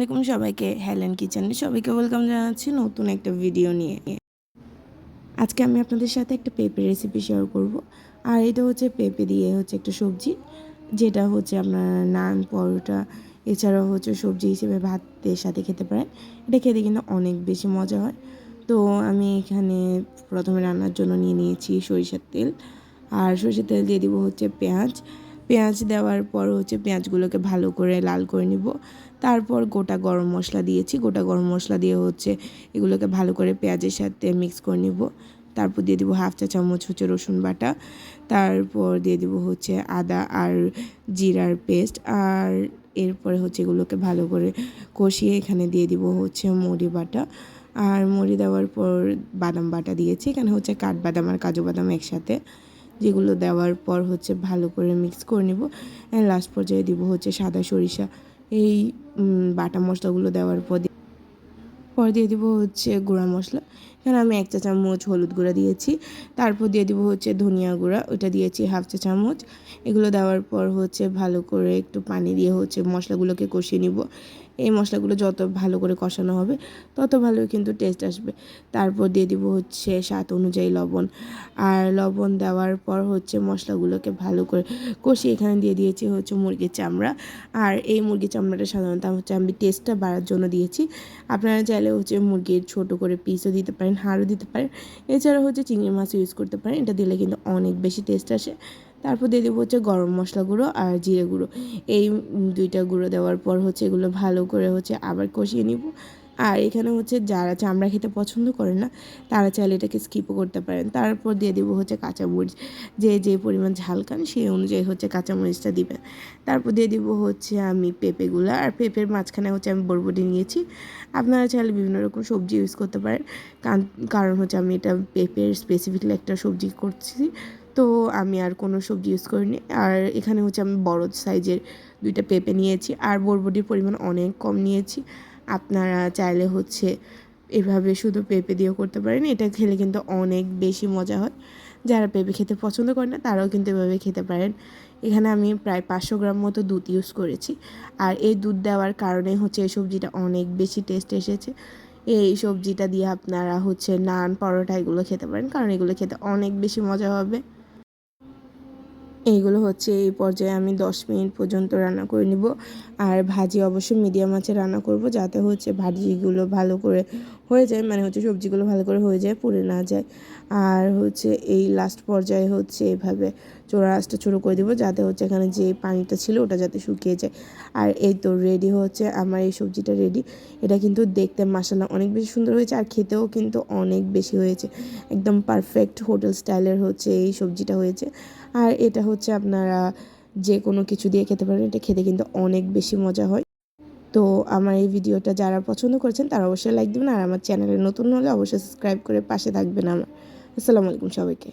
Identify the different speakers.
Speaker 1: আলাইকুম সবাইকে হেলেন কিচেনে সবাইকে ওয়েলকাম জানাচ্ছি নতুন একটা ভিডিও নিয়ে। আজকে আমি আপনাদের সাথে একটা পেঁপে রেসিপি শেয়ার করব। আর এটা হচ্ছে পেঁপে দিয়ে হচ্ছে একটা সবজি, যেটা হচ্ছে আপনার নান, পরোটা, এছাড়াও হচ্ছে সবজি হিসেবে ভাতের সাথে খেতে পারেন। এটা খেতে কিন্তু অনেক বেশি মজা হয়। তো আমি এখানে প্রথমে রান্নার জন্য নিয়ে নিয়েছি সরিষার তেল। আর সরিষার তেল দিয়ে দিব হচ্ছে পেঁয়াজ। পেঁয়াজ দেওয়ার পর হচ্ছে পেঁয়াজগুলোকে ভালো করে লাল করে নিব। তারপর গোটা গরম মশলা দিয়েছি। গোটা গরম মশলা দিয়ে হচ্ছে এগুলোকে ভালো করে পেঁয়াজের সাথে মিক্স করে নিব। তারপর দিয়ে দিব হাফ চা চামচ হচ্ছে রসুন বাটা। তারপর দিয়ে দিব হচ্ছে আদা আর জিরার পেস্ট আর এরপরে হচ্ছে এগুলোকে ভালো করে কষিয়ে এখানে দিয়ে দিব হচ্ছে মুড়ি বাটা। আর মুড়ি দেওয়ার পর বাদাম বাটা দিয়েছি। এখানে হচ্ছে কাঠবাদাম আর কাজু বাদাম একসাথে। যেগুলো দেওয়ার পর হচ্ছে ভালো করে মিক্স করে নিব। লাস্ট পর্যায়ে দিব হচ্ছে সাদা সরিষা। এই বাটা মশলাগুলো দেওয়ার পর পর দিয়ে দিব হচ্ছে গুঁড়া মশলা। এখানে আমি এক চা চামচ হলুদ গুঁড়া দিয়েছি। তারপর দিয়ে দিব হচ্ছে ধনিয়া গুঁড়া ওইটা দিয়েছি হাফ চা চামচ। এগুলো দেওয়ার পর হচ্ছে ভালো করে একটু পানি দিয়ে হচ্ছে মশলাগুলোকে কষিয়ে নিব। এই মশলাগুলো যত ভালো করে কষানো হবে, তত ভালো কিন্তু টেস্ট আসবে। তারপর দিয়ে দিব হচ্ছে স্বাদ অনুযায়ী লবণ। আর লবণ দেওয়ার পর হচ্ছে মশলাগুলোকে ভালো করে কষিয়ে এখানে দিয়ে দিয়েছি হচ্ছে মুরগির চামড়া। আর এই মুরগির চামড়াটা সাধারণত হচ্ছে, আমি টেস্টটা বাড়ার জন্য দিয়েছি। আপনারা চাইলে হচ্ছে মুরগির ছোট করে পিসও দিতে পারেন, হাড়ও দিতে পারেন। এছাড়া হচ্ছে চিংড়ি মাছও ইউজ করতে পারেন। এটা দিলে কিন্তু অনেক বেশি টেস্ট আসে। তারপর দিয়ে দেবো হচ্ছে গরম মশলা গুঁড়ো আর জিরে গুঁড়ো। এই দুইটা গুঁড়ো দেওয়ার পর হচ্ছে এগুলো ভালো করে হচ্ছে আবার কষিয়ে নিব। আর এখানে হচ্ছে যারা চামড়া খেতে পছন্দ করেন না, তারা চাইলে এটাকে স্কিপও করতে পারেন। তারপর দিয়ে দেবো হচ্ছে কাঁচামরিচ। যে যে পরিমাণ ঝাল খান, সেই অনুযায়ী হচ্ছে কাঁচামরিচটা দিবেন। তারপর দিয়ে দিব হচ্ছে আমি পেঁপেগুলো। আর পেঁপের মাঝখানে হচ্ছে আমি বরবটি নিয়েছি। আপনারা চাইলে বিভিন্ন রকম সবজি ইউজ করতে পারেন। কারণ হচ্ছে আমি এটা পেঁপের স্পেসিফিকলি একটা সবজি করছি। তো আমি আর কোনো সবজি ইউজ করিনি। আর এখানে হচ্ছে আমি বড় সাইজের দুইটা পেঁপে নিয়েছি। আর বরবটির পরিমাণ অনেক কম নিয়েছি। আপনারা চাইলে হচ্ছে এভাবে শুধু পেঁপে দিয়েও করতে পারেন। এটা খেলে কিন্তু অনেক বেশি মজা হয়। যারা পেঁপে খেতে পছন্দ করে না, তারাও কিন্তু এভাবে খেতে পারেন। এখানে আমি প্রায় পাঁচশো গ্রাম মতো দুধ ইউজ করেছি। আর এই দুধ দেওয়ার কারণে হচ্ছে এই সবজিটা অনেক বেশি টেস্ট এসেছে। এই সবজিটা দিয়ে আপনারা হচ্ছে নান, পরোটা এগুলো খেতে পারেন। কারণ এগুলো খেতে অনেক বেশি মজা হবে। এইগুলো হচ্ছে এই পর্যায়ে আমি দশ মিনিট পর্যন্ত রান্না করে নিব। আর ভাজি অবশ্যই মিডিয়াম আছে রান্না করব যাতে হচ্ছে ভাজিগুলো ভালো করে হয়ে যায় মানে হচ্ছে সবজিগুলো ভালো করে হয়ে যায়, পুড়ে না যায়। আর হচ্ছে এই লাস্ট পর্যায়ে হচ্ছে এভাবে চোরা আঁচটা ছোটো করে দেবো যাতে হচ্ছে এখানে যে পানিটা ছিল ওটা যাতে শুকিয়ে যায়। আর এই তো রেডি হচ্ছে আমার এই সবজিটা রেডি এটা কিন্তু দেখতে মাসাল্লাহ অনেক বেশি সুন্দর হয়েছে আর খেতেও কিন্তু অনেক বেশি হয়েছে। একদম পারফেক্ট হোটেল স্টাইলের হচ্ছে এই সবজিটা হয়েছে। আর এটা হচ্ছে আপনারা যে কোনো কিছু দিয়ে খেতে পারেন, এটা খেতে কিন্তু অনেক বেশি মজা হয়। তো আমার এই ভিডিওটা যারা পছন্দ করেছেন তারা অবশ্যই লাইক দেবেন আর আমার চ্যানেলে নতুন হলে অবশ্যই সাবস্ক্রাইব করে পাশে থাকবেন আমার। আসসালামু আলাইকুম সবাইকে।